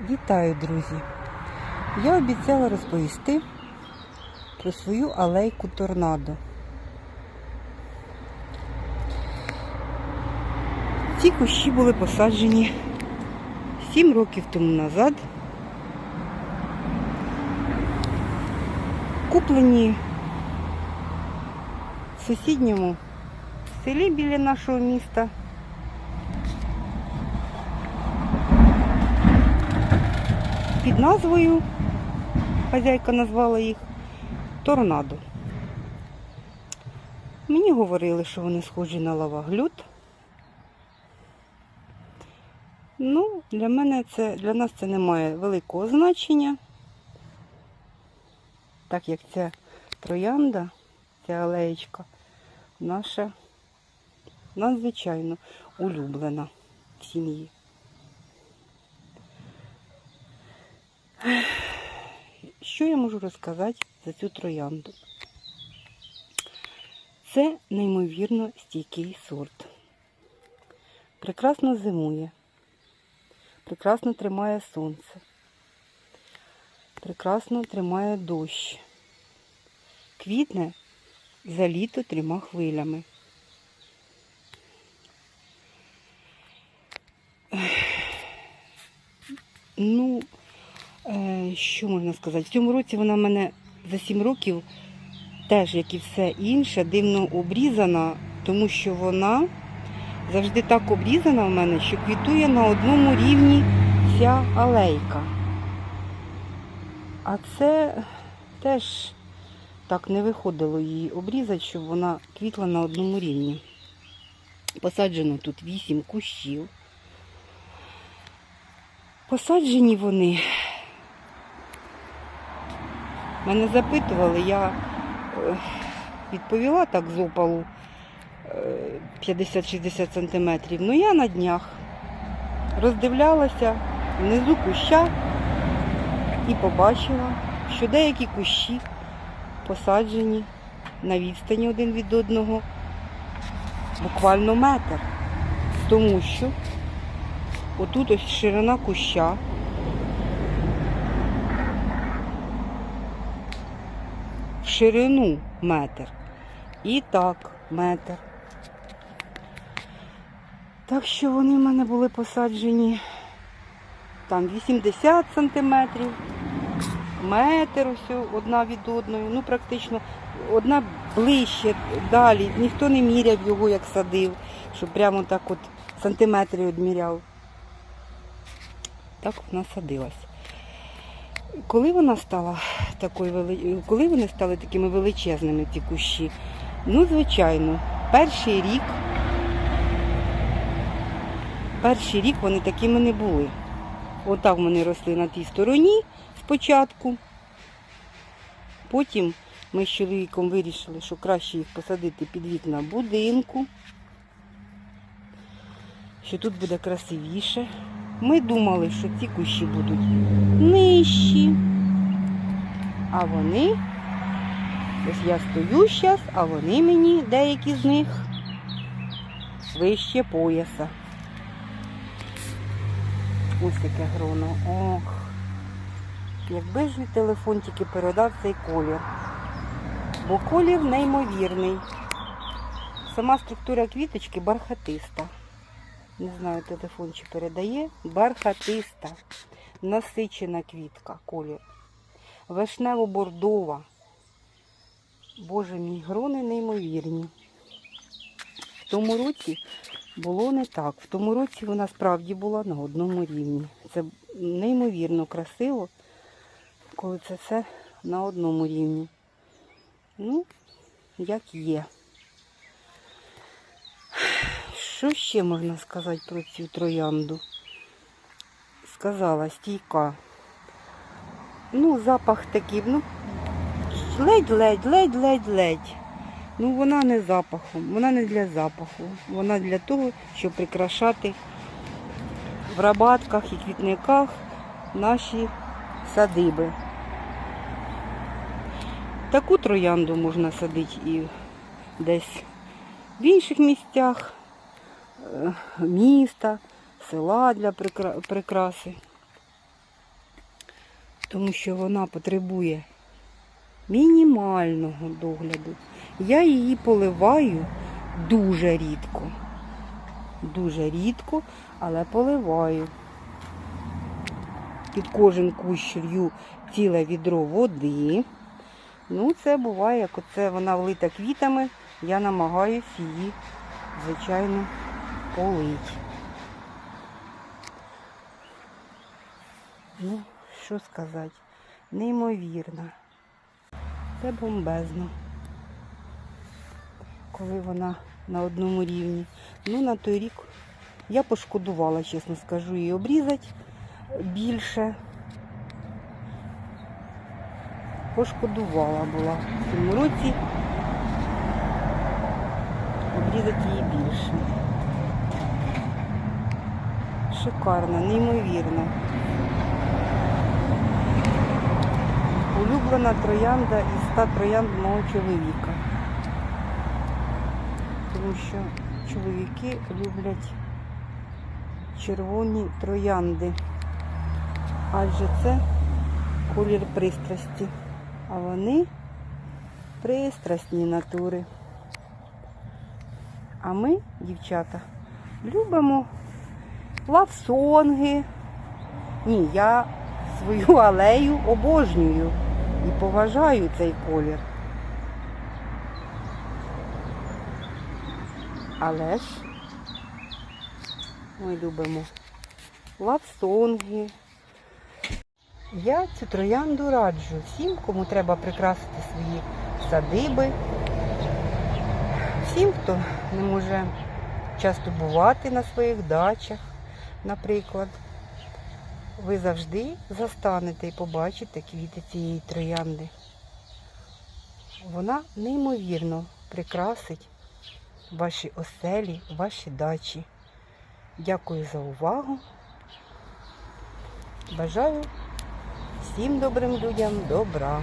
Вітаю, друзі! Я обіцяла розповісти про свою алейку торнадо. Ці кущі були посаджені 7 років тому назад. Куплені в сусідньому селі біля нашого міста. Під назвою, хазяйка назвала їх торнадо. Мені говорили, що вони схожі на лаваглют. Ну, для мене це, для нас це не має великого значення, так як ця троянда, ця алеєчка, наша надзвичайно улюблена в сім'ї. Що я можу розказати за цю троянду? Це неймовірно стійкий сорт. Прекрасно зимує, прекрасно тримає сонце, прекрасно тримає дощ, квітне за літо трьома хвилями. Ну, Що можна сказати? В цьому році вона в мене за 7 років, теж, як і все інше, дивно обрізана, тому що вона завжди так обрізана в мене, що квітує на одному рівні ця алейка. А це теж так не виходило її обрізати, щоб вона квітла на одному рівні. Посаджено тут 8 кущів. Посаджені вони Мене запитували, я е, відповіла так з опалу е, 50-60 сантиметрів. Ну я на днях роздивлялася внизу куща і побачила, що деякі кущі посаджені на відстані один від одного буквально метр. Тому що отут ось ширина куща. Ширину метр. І так, метр. Так що вони в мене були посаджені там 80 сантиметрів, метр ось одна від одної. Ну, практично одна ближче, далі. Ніхто не міряв його, як садив, щоб прямо так от сантиметри відміряв. Так вона садилась. Коли вона стала такою вели... коли вони стали такими величезними, ці кущі? Ну, звичайно, перший рік, перший рік вони такими не були. Отак вони росли на тій стороні спочатку. Потім ми з чоловіком вирішили, що краще їх посадити під вікна будинку, що тут буде красивіше. Ми думали, що ці кущі будуть нижчі. А вони, ось я стою зараз, а вони мені, деякі з них, вище пояса. Ось таке гроно. Ох. Якби ж телефон тільки передав цей колір. Бо колір неймовірний. Сама структура квіточки бархатиста. Не знаю, телефон чи передає. Бархатиста, насичена квітка, колір. Вишнево-бордова. Боже мій, грони неймовірні. В тому році було не так. В тому році вона справді була на одному рівні. Це неймовірно красиво, коли це все на одному рівні. Ну, як є. Що ще можна сказати про цю троянду? Сказала, стійка. Ну, запах такий, ну, ледь-ледь, ледь-ледь-ледь. Ну, вона не запахом, вона не для запаху. Вона для того, щоб прикрашати в рабатках і квітниках наші садиби. Таку троянду можна садити і десь в інших місцях міста, села для прикраси. тому що вона потребує мінімального догляду. Я її поливаю дуже рідко. Дуже рідко, але поливаю. Під кожен кущ лью ціле відро води. Ну, це буває, як оце вона влита квітами, я намагаюся її, звичайно, полити. Ну, що сказати, неймовірно. Це бомбезно. Коли вона на одному рівні. Ну, на той рік я пошкодувала, чесно скажу, її обрізати більше. Пошкодувала була в цьому році. Обрізати її більше. Шикарно, неймовірно. Улюблена троянда із 100 троянд мого чоловіка. Тому що чоловіки люблять червоні троянди. Адже це колір пристрасті. А вони пристрасні натури. А ми, дівчата, любимо лавсонги. Ні, я свою алею обожнюю і поважаю цей колір. Але ж ми любимо лавсонги. Я цю троянду раджу всім, кому треба прикрасити свої садиби, всім, хто не може часто бувати на своїх дачах, наприклад. Ви завжди застанете і побачите квіти цієї троянди. Вона неймовірно прикрасить ваші оселі, ваші дачі. Дякую за увагу. Бажаю всім добрим людям добра.